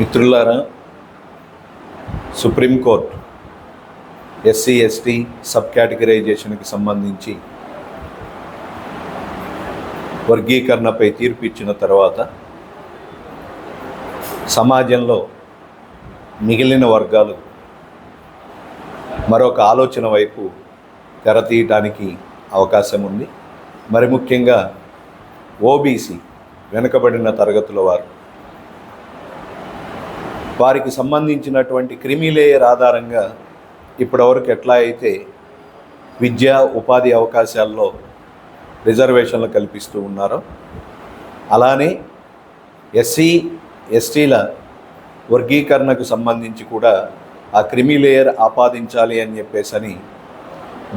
మిత్రులారా supreme court SC ST sub కేటగిరైజేషన్కి సంబంధించి వర్గీకరణపై తీర్పు ఇచ్చిన తర్వాత సమాజంలో మిగిలిన వర్గాలు మరొక ఆలోచన వైపు తెరతీయటానికి అవకాశం ఉంది. మరి ముఖ్యంగా ఓబీసీ వెనుకబడిన తరగతుల వారు వారికి సంబంధించినటువంటి క్రిమి లేయర్ ఆధారంగా ఇప్పటివరకు ఎట్లా అయితే విద్యా ఉపాధి అవకాశాల్లో రిజర్వేషన్లు కల్పిస్తూ ఉన్నారో అలానే ఎస్సీ ఎస్టీల వర్గీకరణకు సంబంధించి కూడా ఆ క్రిమి లేయర్ ఆపాదించాలి అని చెప్పేసి అని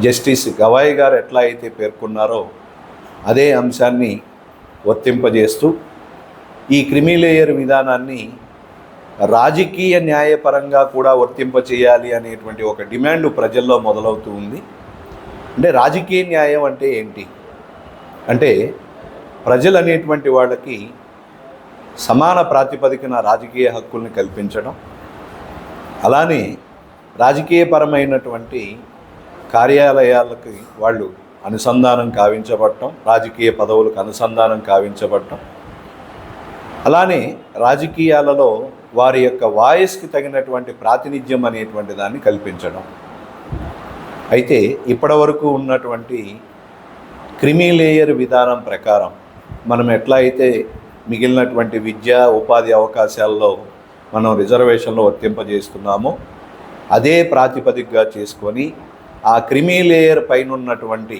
జస్టిస్ గవాయ్ గారు ఎట్లా అయితే పేర్కొన్నారో అదే అంశాన్ని వర్తింపజేస్తూ ఈ క్రిమి లేయర్ విధానాన్ని రాజకీయ న్యాయపరంగా కూడా వర్తింపచేయాలి అనేటువంటి ఒక డిమాండ్ ప్రజల్లో మొదలవుతూ ఉంది. అంటే రాజకీయ న్యాయం అంటే ఏంటి? అంటే ప్రజలు అనేటువంటి వాళ్ళకి సమాన ప్రాతిపదికన రాజకీయ హక్కుల్ని కల్పించడం అలానే రాజకీయపరమైనటువంటి కార్యాలయాలకి వాళ్ళు అనుసంధానం కావించబడటం రాజకీయ పదవులకు అనుసంధానం కావించబడటం అలానే రాజకీయాలలో వారి యొక్క వాయిస్కి తగినటువంటి ప్రాతినిధ్యం అనేటువంటి దాన్ని కల్పించడం. అయితే ఇప్పటివరకు ఉన్నటువంటి క్రిమి లేయర్ విధానం ప్రకారం మనం ఎట్లా అయితే మిగిలినటువంటి విద్యా ఉపాధి అవకాశాల్లో మనం రిజర్వేషన్లో వర్తింపజేస్తున్నామో అదే ప్రాతిపదికగా చేసుకొని ఆ క్రిమి లేయర్ పైన ఉన్నటువంటి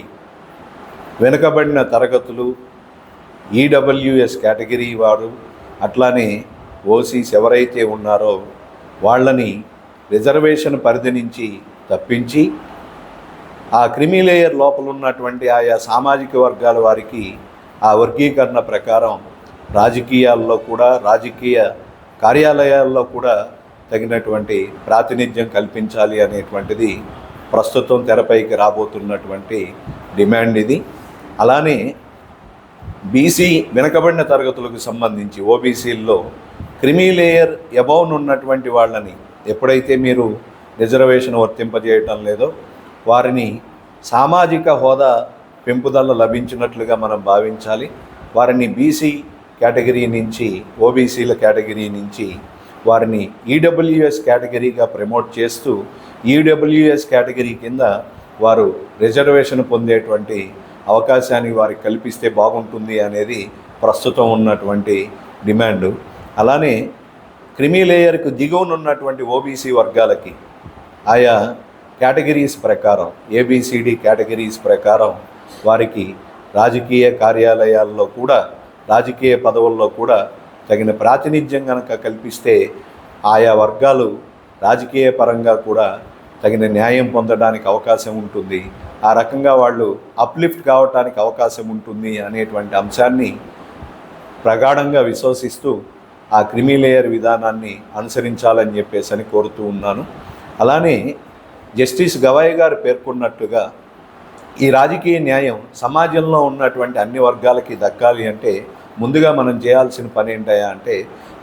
వెనుకబడిన తరగతులు ఈడబ్ల్యూఎస్ కేటగిరీ వారు అట్లానే ఓసీస్ ఎవరైతే ఉన్నారో వాళ్ళని రిజర్వేషన్ పరిధి నుంచి తప్పించి ఆ క్రిమిలేయర్ లోపల ఉన్నటువంటి ఆయా సామాజిక వర్గాల వారికి ఆ వర్గీకరణ ప్రకారం రాజకీయాల్లో కూడా రాజకీయ కార్యాలయాల్లో కూడా తగినటువంటి ప్రాతినిధ్యం కల్పించాలి అనేటువంటిది ప్రస్తుతం తెరపైకి రాబోతున్నటువంటి డిమాండ్ ఇది. అలానే బీసీ వెనకబడిన తరగతులకు సంబంధించి ఓబీసీల్లో క్రిమిలేయర్ లేయర్ అబౌవ్ ఉన్నటువంటి వాళ్ళని ఎప్పుడైతే మీరు రిజర్వేషన్ వర్తింపజేయటం లేదో వారిని సామాజిక హోదా పెంపుదల లభించినట్లుగా మనం భావించాలి. వారిని బీసీ కేటగిరీ నుంచి ఓబీసీల కేటగిరీ నుంచి వారిని ఈడబ్ల్యూఎస్ కేటగిరీగా ప్రమోట్ చేస్తూ ఈడబ్ల్యూఎస్ కేటగిరీ కింద వారు రిజర్వేషన్ పొందేటువంటి అవకాశాన్ని వారికి కల్పిస్తే బాగుంటుంది అనేది ప్రస్తుతం ఉన్నటువంటి డిమాండ్. అలానే క్రిమిలేయర్కు లేయర్కు ఓబీసీ వర్గాలకి ఆయా కేటగిరీస్ ప్రకారం ఏబిసిడి కేటగిరీస్ ప్రకారం వారికి రాజకీయ కార్యాలయాల్లో కూడా రాజకీయ పదవుల్లో కూడా తగిన ప్రాతినిధ్యం కనుక కల్పిస్తే ఆయా వర్గాలు రాజకీయ పరంగా కూడా తగిన న్యాయం పొందడానికి అవకాశం ఉంటుంది. ఆ రకంగా వాళ్ళు అప్లిఫ్ట్ కావటానికి అవకాశం ఉంటుంది అనేటువంటి అంశాన్ని ప్రగాఢంగా విశ్వసిస్తూ ఆ క్రిమి లేయర్ విధానాన్ని అనుసరించాలని చెప్పేసి అని కోరుతూ ఉన్నాను. అలానే జస్టిస్ గవాయ్ గారు పేర్కొన్నట్టుగా ఈ రాజకీయ న్యాయం సమాజంలో ఉన్నటువంటి అన్ని వర్గాలకి దక్కాలి అంటే ముందుగా మనం చేయాల్సిన పని ఏంటయా అంటే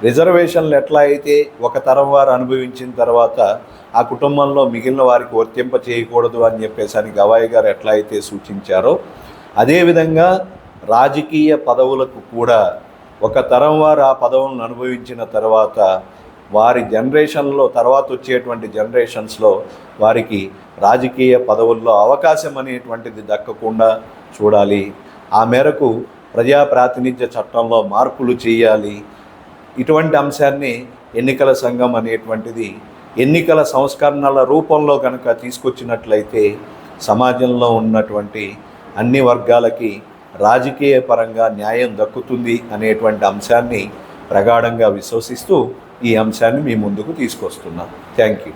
రిజర్వేషన్లు ఎట్లా అయితే ఒక తరం వారు అనుభవించిన తర్వాత ఆ కుటుంబంలో మిగిలిన వారికి వర్తింప చేయకూడదు అని చెప్పేసి అని గవాయి గారు ఎట్లా అయితే సూచించారో అదేవిధంగా రాజకీయ పదవులకు కూడా ఒక తరం వారు ఆ పదవులను అనుభవించిన తర్వాత వారి జనరేషన్లో తర్వాత వచ్చేటువంటి జనరేషన్స్లో వారికి రాజకీయ పదవుల్లో అవకాశం అనేటువంటిది దక్కకుండా చూడాలి. ఆ మేరకు ప్రజా ప్రాతినిధ్య చట్టంలో మార్పులు చేయాలి. ఇటువంటి అంశాన్ని ఎన్నికల సంఘం అనేటువంటిది ఎన్నికల సంస్కరణల రూపంలో కనుక తీసుకొచ్చినట్లయితే సమాజంలో ఉన్నటువంటి అన్ని వర్గాలకి రాజకీయ పరంగా న్యాయం దక్కుతుంది అనేటువంటి అంశాన్ని ప్రగాఢంగా విశ్వసిస్తూ ఈ అంశాన్ని మీ ముందుకు తీసుకొస్తున్నాను థ్యాంక్ యూ.